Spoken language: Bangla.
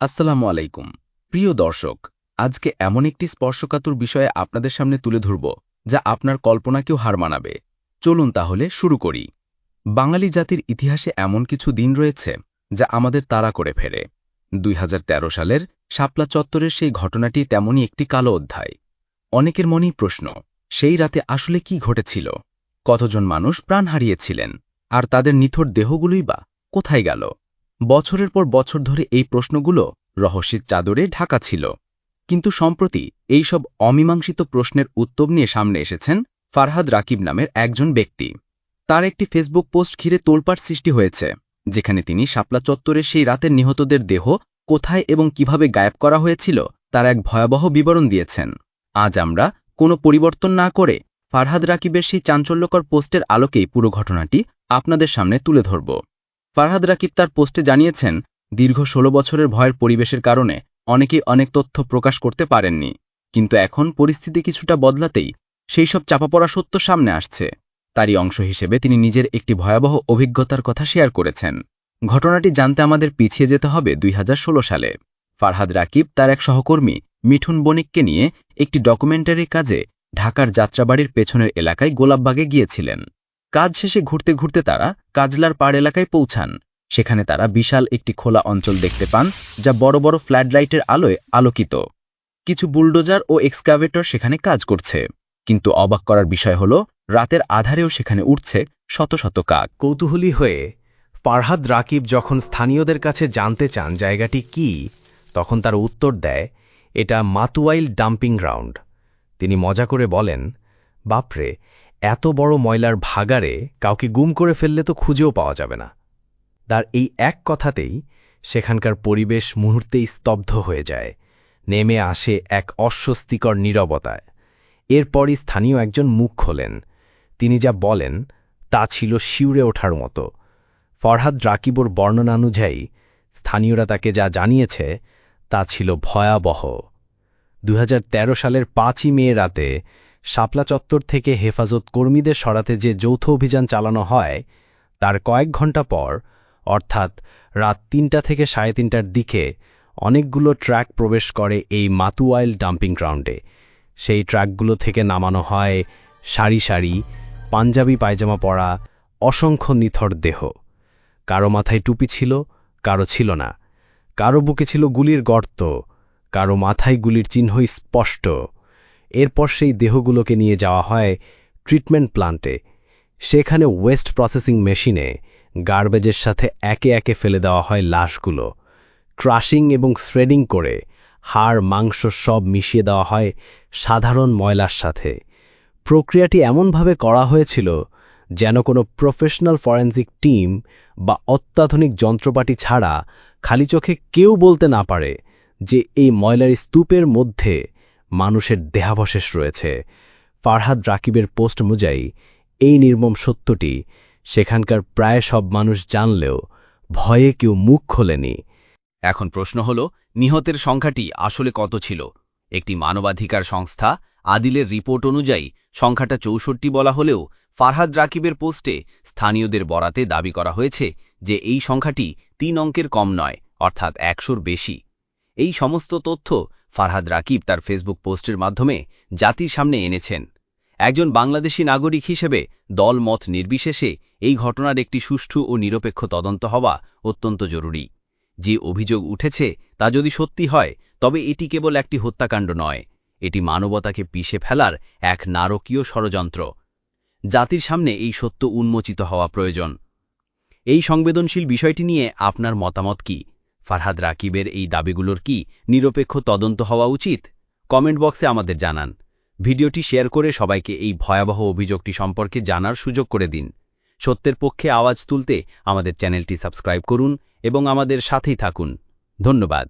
আসসালামু আলাইকুম। প্রিয় দর্শক, আজকে এমন একটি স্পর্শকাতুর বিষয়ে আপনাদের সামনে তুলে ধরব, যা আপনার কল্পনাকেও হার মানাবে। চলুন তাহলে শুরু করি। বাঙালি জাতির ইতিহাসে এমন কিছু দিন রয়েছে, যা আমাদের তাড়া করে ফেরে দুই হাজার তেরো সালের শাপলা চত্বরের সেই ঘটনাটি তেমনই একটি কালো অধ্যায়। অনেকের মনেই প্রশ্ন, সেই রাতে আসলে কি ঘটেছিল? কতজন মানুষ প্রাণ হারিয়েছিলেন? আর তাদের নিথর দেহগুলোই বা কোথায় গেল? বছরের পর বছর ধরে এই প্রশ্নগুলো রহস্যের চাদরে ঢাকা ছিল। কিন্তু সম্প্রতি এই সব অমীমাংসিত প্রশ্নের উত্তর নিয়ে সামনে এসেছেন ফারহাদ রাকিব নামের একজন ব্যক্তি। তার একটি ফেসবুক পোস্ট ঘিরে তোলপাড় সৃষ্টি হয়েছে, যেখানে তিনি শাপলা চত্বরে সেই রাতের নিহতদের দেহ কোথায় এবং কীভাবে গায়েব করা হয়েছিল তার এক ভয়াবহ বিবরণ দিয়েছেন। আজ আমরা কোনো পরিবর্তন না করে ফারহাদ রাকিবের সেই চাঞ্চল্যকর পোস্টের আলোকেই পুরো ঘটনাটি আপনাদের সামনে তুলে ধরব। ফারহাদ রাকিব তার পোস্টে জানিয়েছেন, দীর্ঘ ১৬ বছরের ভয়ের পরিবেশের কারণে অনেকেই অনেক তথ্য প্রকাশ করতে পারেননি, কিন্তু এখন পরিস্থিতি কিছুটা বদলাতেই সেই সব চাপা পড়া সত্য সামনে আসছে। তারই অংশ হিসেবে তিনি নিজের একটি ভয়াবহ অভিজ্ঞতার কথা শেয়ার করেছেন। ঘটনাটি জানতে আমাদের পিছিয়ে যেতে হবে দুই হাজার ষোলো সালে। ফারহাদ রাকিব তার এক সহকর্মী, মিঠুন বণিককে নিয়ে একটি ডকুমেন্টারির কাজে ঢাকার যাত্রাবাড়ির পেছনের এলাকায় গোলাপবাগে গিয়েছিলেন। কাজ শেষে ঘুরতে ঘুরতে তারা কাজলার পাড় এলাকায় পৌঁছান। সেখানে তারা বিশাল একটি খোলা অঞ্চল দেখতে পান, যা বড় বড় ফ্ল্যাড লাইটের আলোয় আলোকিত। কিছু বুলডোজার ও এক্সকাভেটর সেখানে কাজ করছে। কিন্তু অবাক করার বিষয় হল, রাতের আধারেও সেখানে উঠছে শত শত কাক। কৌতূহলী হয়ে ফারহাদ রাকিব যখন স্থানীয়দের কাছে জানতে চান জায়গাটি কি, তখন তার উত্তর দেয়, এটা মাতুয়াইল ডাম্পিং গ্রাউন্ড। তিনি মজা করে বলেন, বাপরে এত বড় ময়লার ভাগারে কাউকে গুম করে ফেললে তো খুঁজেও পাওয়া যাবে না। তার এই এক কথাতেই সেখানকার পরিবেশ মুহূর্তেই স্তব্ধ হয়ে যায়। নেমে আসে এক অস্বস্তিকর নীরবতায়। এরপরই স্থানীয় একজন মুখ খোলেন। তিনি যা বলেন, তা ছিল শিউরে ওঠার মতো। ফরহাদ রাকিবর বর্ণনানুযায়ী, স্থানীয়রা তাকে যা জানিয়েছে, তা ছিল ভয়াবহ। দু হাজার তেরো সালের পাঁচই মে রাতে শাপলা চত্বর থেকে হেফাজত কর্মীদের সরাতে যে যৌথ অভিযান চালানো হয়, তার কয়েক ঘণ্টা পর, অর্থাৎ রাত তিনটা থেকে সাড়ে তিনটার দিকে, অনেকগুলো ট্র্যাক প্রবেশ করে এই মাতুয়াইল ডাম্পিং গ্রাউন্ডে। সেই ট্র্যাকগুলো থেকে নামানো হয় সারি সারি, পাঞ্জাবি পায়জামা পরা অসংখ্য নিথর দেহ। কারও মাথায় টুপি ছিল, কারও ছিল না। কারও বুকে ছিল গুলির গর্ত, কারও মাথায় গুলির চিহ্নই স্পষ্ট। এরপর সেই দেহগুলোকে নিয়ে যাওয়া হয় ট্রিটমেন্ট প্লান্টে। সেখানে ওয়েস্ট প্রসেসিং মেশিনে গার্বেজের সাথে একে একে ফেলে দেওয়া হয় লাশগুলো। ক্রাশিং এবং শ্রেডিং করে হাড়, মাংস সব মিশিয়ে দেওয়া হয় সাধারণ ময়লার সাথে। প্রক্রিয়াটি এমনভাবে করা হয়েছিল যেন কোনো প্রফেশনাল ফরেন্সিক টিম বা অত্যাধুনিক যন্ত্রপাতি ছাড়া খালি চোখে কেউ বলতে না পারে যে এই ময়লার স্তূপের মধ্যে মানুষের দেহাবশেষ রয়েছে। ফারহাদ রাকিবের পোস্ট অনুযায়ী, এই নির্মম সত্যটি সেখানকার প্রায় সব মানুষ জানলেও ভয়ে কেউ মুখ খোলেনি। এখন প্রশ্ন হল, নিহতের সংখ্যাটি আসলে কত ছিল? একটি মানবাধিকার সংস্থা আদিলের রিপোর্ট অনুযায়ী সংখ্যাটা চৌষট্টি বলা হলেও ফারহাদ রাকিবের পোস্টে স্থানীয়দের বরাতে দাবি করা হয়েছে যে এই সংখ্যাটি তিন অঙ্কের কম নয়, অর্থাৎ একশোর বেশি। এই সমস্ত তথ্য ফারহাদ রাকিব তার ফেসবুক পোস্টের মাধ্যমে জাতির সামনে এনেছেন। একজন বাংলাদেশী নাগরিক হিসেবে দল মত নির্বিশেষে এই ঘটনার একটি সুষ্ঠু ও নিরপেক্ষ তদন্ত হওয়া অত্যন্ত জরুরি। যে অভিযোগ উঠেছে তা যদি সত্যি হয়, তবে এটি কেবল একটি হত্যাকাণ্ড নয়, এটি মানবতাকে পিষে ফেলার এক নারকীয় ষড়যন্ত্র। জাতির সামনে এই সত্য উন্মোচিত হওয়া প্রয়োজন। এই সংবেদনশীল বিষয়টি নিয়ে আপনার মতামত কি? ফারহাদ রাকিবের এই দাবিগুলোর কি নিরপেক্ষ তদন্ত হওয়া উচিত? কমেন্ট বক্সে আমাদের জানান। ভিডিওটি শেয়ার করে সবাইকে এই ভয়াবহ অভিযোগটি সম্পর্কে জানার সুযোগ করে দিন। সত্যের পক্ষে আওয়াজ তুলতে আমাদের চ্যানেলটি সাবস্ক্রাইব করুন এবং আমাদের সাথেই থাকুন। ধন্যবাদ।